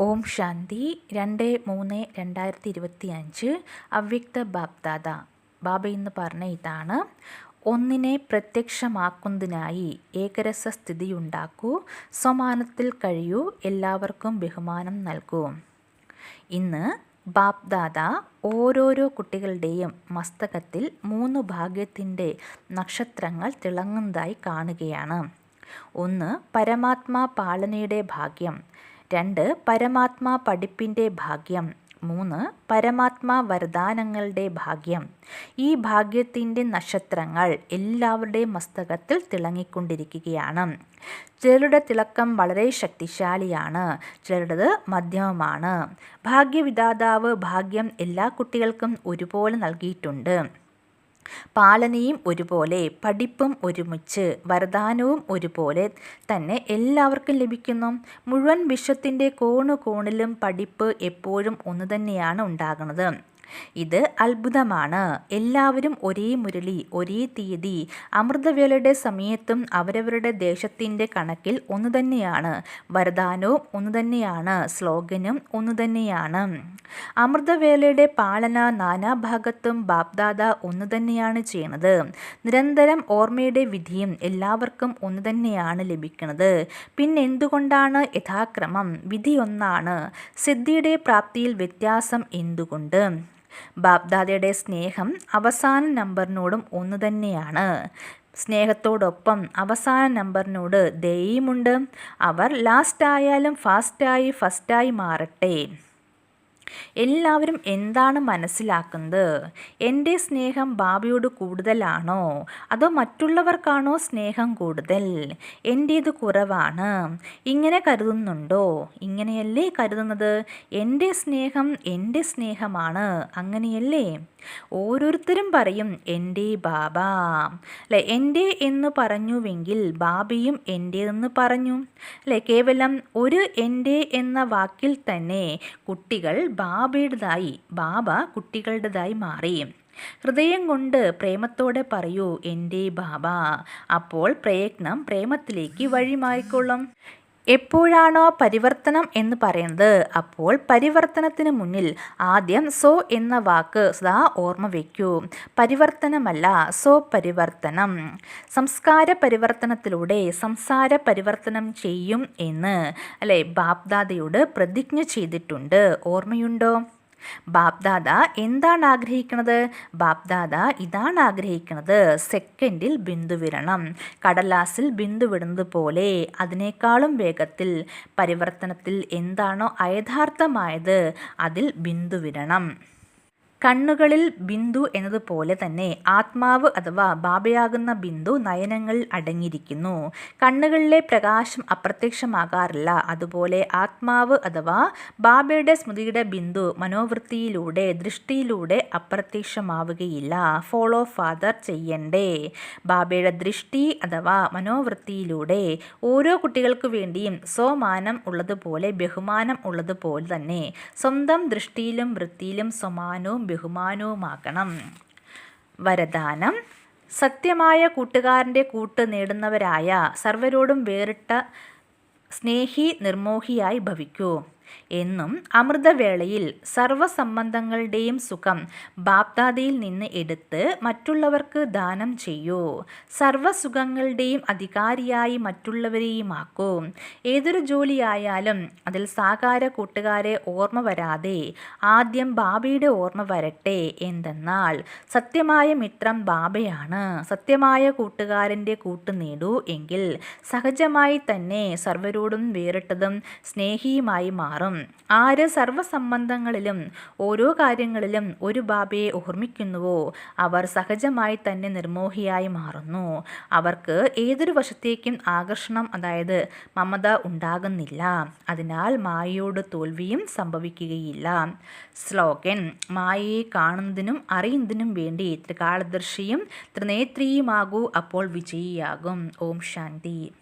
ഓം ശാന്തി രണ്ട് മൂന്ന് രണ്ടായിരത്തി ഇരുപത്തി അഞ്ച് അവ്യക്ത ബാബ്ദാദ ബാബ എന്ന് പറഞ്ഞ ഇതാണ്. ഒന്നിനെ പ്രത്യക്ഷമാക്കുന്നതിനായി ഏകരസ സ്ഥിതി ഉണ്ടാക്കൂ സമാനത്തിൽ കഴിയൂ എല്ലാവർക്കും ബഹുമാനം നൽകൂ. ഇന്ന് ബാപ്ദാദ ഓരോരോ കുട്ടികളുടെയും മസ്തകത്തിൽ മൂന്ന് ഭാഗ്യത്തിന്റെ നക്ഷത്രങ്ങൾ തിളങ്ങുന്നതായി കാണുകയാണ്. ഒന്ന് പരമാത്മാ പാലനയുടെ ഭാഗ്യം രണ്ട് പരമാത്മാ പഠിപ്പിന്റെ ഭാഗ്യം. മൂന്ന് പരമാത്മാ വരദാനങ്ങളുടെ ഭാഗ്യം. ഈ ഭാഗ്യത്തിന്റെ നക്ഷത്രങ്ങൾ എല്ലാവരുടെയും മസ്തകത്തിൽ തിളങ്ങിക്കൊണ്ടിരിക്കുകയാണ്. ചിലരുടെ തിളക്കം വളരെ ശക്തിശാലിയാണ് ചിലരുടേത് മധ്യമമാണ് ഭാഗ്യവിദാതാവ് ഭാഗ്യം എല്ലാ കുട്ടികൾക്കും ഒരുപോലെ നൽകിയിട്ടുണ്ട്. പാലനയും ഒരുപോലെ പഠിപ്പും ഒരുമിച്ച് വരദാനവും ഒരുപോലെ തന്നെ എല്ലാവർക്കും ലഭിക്കുന്നു. മുഴുവൻ വിശ്വത്തിന്റെ കോണു കോണിലും പഠിപ്പ് എപ്പോഴും ഒന്നു തന്നെയാണ് ഉണ്ടാകുന്നത്. ഇത് അത്ഭുതമാണ്. എല്ലാവരും ഒരേ മുരളി ഒരേ തീയതി. അമൃതവേളയുടെ സമയത്തും അവരവരുടെ ദേശത്തിന്റെ കണക്കിൽ ഒന്നു തന്നെയാണ്. വരദാനവും ഒന്നു തന്നെയാണ്. സ്ലോഗനും ഒന്നു തന്നെയാണ്. അമൃതവേളയുടെ പാലന നാനാഭാഗത്തും ബാപ്ദാദ ഒന്നു തന്നെയാണ് ചെയ്യുന്നത് നിരന്തരം ഓർമ്മയുടെ വിധിയും എല്ലാവർക്കും ഒന്നു തന്നെയാണ് ലഭിക്കുന്നത് പിന്നെ എന്തുകൊണ്ടാണ് യഥാക്രമം വിധിയൊന്നാണ് സിദ്ധിയുടെ പ്രാപ്തിയിൽ വ്യത്യാസം എന്തുകൊണ്ട്? ബാപ്ദാദയുടെ സ്നേഹം അവസാന നമ്പറിനോടും ഒന്നു തന്നെയാണ്. സ്നേഹത്തോടൊപ്പം അവസാന നമ്പറിനോട് ദയയുമുണ്ട്. അവർ ലാസ്റ്റായാലും ഫാസ്റ്റായി ഫസ്റ്റായി മാറട്ടെ. എല്ലാവരും എന്താണ് മനസ്സിലാക്കുന്നത്? എന്റെ സ്നേഹം ബാബയോട് കൂടുതലാണോ? അതോ മറ്റുള്ളവർക്കാണോ സ്നേഹം കൂടുതൽ? എന്റേത് കുറവാണ്. ഇങ്ങനെ കരുതുന്നുണ്ടോ? ഇങ്ങനെയല്ലേ കരുതുന്നത്? എന്റെ സ്നേഹം എന്റെ സ്നേഹമാണ്. അങ്ങനെയല്ലേ? ഓരോരുത്തരും പറയും എന്റെ ബാബ. അല്ലെ? എന്റെ എന്ന് പറഞ്ഞുവെങ്കിൽ ബാബയും എന്റെ എന്റേതെന്ന് പറഞ്ഞു. അല്ലെ? കേവലം ഒരു എന്റെ എന്ന വാക്കിൽ തന്നെ കുട്ടികൾ ബാബയുടേതായി ബാബ കുട്ടികളുടേതായി മാറി. ഹൃദയം കൊണ്ട് പ്രേമത്തോടെ പറയൂ എന്റെ ബാബ അപ്പോൾ പ്രയത്നം പ്രേമത്തിലേക്ക് വഴിമാറിക്കൊള്ളും എപ്പോഴാണോ പരിവർത്തനം എന്ന് പറയുന്നത് അപ്പോൾ പരിവർത്തനത്തിന് മുന്നിൽ ആദ്യം സോ എന്ന വാക്ക് സദാ ഓർമ്മ വയ്ക്കൂ. പരിവർത്തനമല്ല സോ പരിവർത്തനം സംസ്കാര പരിവർത്തനത്തിലൂടെ സംസാര പരിവർത്തനം ചെയ്യും എന്ന് അല്ലെ ബാപ്ദാദയോട് പ്രതിജ്ഞ ചെയ്തിട്ടുണ്ട്. ഓർമ്മയുണ്ടോ? ബാപ്ദാദ എന്താണ് ആഗ്രഹിക്കുന്നത് ബാപ്ദാദ ഇതാണ് ആഗ്രഹിക്കുന്നത് സെക്കൻഡിൽ ബിന്ദു വിരണം. കടലാസിൽ ബിന്ദു വിടുന്നത് പോലെ അതിനേക്കാളും വേഗത്തിൽ പരിവർത്തനത്തിൽ എന്താണോ അയഥാർത്ഥമായത് അതിൽ ബിന്ദു വിടണം കണ്ണുകളിൽ ബിന്ദു എന്നതുപോലെ തന്നെ ആത്മാവ് അഥവാ ബാബയാകുന്ന ബിന്ദു നയനങ്ങളിൽ അടങ്ങിയിരിക്കുന്നു. കണ്ണുകളിലെ പ്രകാശം അപ്രത്യക്ഷമാകാറില്ല. അതുപോലെ ആത്മാവ് അഥവാ ബാബയുടെ സ്മൃതിയുടെ ബിന്ദു മനോവൃത്തിയിലൂടെ ദൃഷ്ടിയിലൂടെ അപ്രത്യക്ഷമാവുകയില്ല. ഫോളോ ഫാദർ ചെയ്യണ്ടേ. ബാബയുടെ ദൃഷ്ടി അഥവാ മനോവൃത്തിയിലൂടെ ഓരോ കുട്ടികൾക്ക് വേണ്ടിയും സ്വമാനം ഉള്ളതുപോലെ ബഹുമാനം ഉള്ളതുപോലെ തന്നെ സ്വന്തം ദൃഷ്ടിയിലും വൃത്തിയിലും സ്വമാനവും ബഹുമാനവുമാക്കണം വരദാനം. സത്യമായ കൂട്ടുകാരന്റെ കൂട്ട് നേടുന്നവരായ സർവരോടും വേറിട്ട സ്നേഹി നിർമോഹിയായി ഭവിക്കൂ. എന്നും അമൃതവേളയിൽ സർവസംബന്ധങ്ങളുടെയും സുഖം ബാപ്താദയിൽ നിന്ന് എടുത്ത് മറ്റുള്ളവർക്ക് ദാനം ചെയ്യൂ. സർവസുഖങ്ങളുടെയും അധികാരിയായി മറ്റുള്ളവരെയുമാക്കൂ. ഏതൊരു ജോലിയായാലും അതിൽ സാകാര കൂട്ടുകാരെ ഓർമ്മ വരാതെ ആദ്യം ബാബയുടെ ഓർമ്മ വരട്ടെ എന്തെന്നാൽ സത്യമായ മിത്രം ബാബയാണ്. സത്യമായ കൂട്ടുകാരന്റെ കൂട്ട് നേടൂ എങ്കിൽ സഹജമായി തന്നെ സർവരോടും വേറിട്ടതും സ്നേഹിയുമായി മാറും ആര് സർവസംബന്ധങ്ങളിലും ഓരോ കാര്യങ്ങളിലും ഒരു ബാബയെ ഓർമ്മിക്കുന്നുവോ? അവർ സഹജമായി തന്നെ നിർമോഹിയായി മാറുന്നു. അവർക്ക് ഏതൊരു വശത്തേക്കും ആകർഷണം അതായത് മമത ഉണ്ടാകുന്നില്ല. അതിനാൽ മായയോട് തോൽവിയും സംഭവിക്കുകയില്ല. ശ്ലോകൻ മായയെ കാണുന്നതിനും അറിയുന്നതിനും വേണ്ടി ത്രികാലദർശിയും ത്രിനേത്രിയുമാകൂ അപ്പോൾ വിജയിയാകും. ഓം ശാന്തി.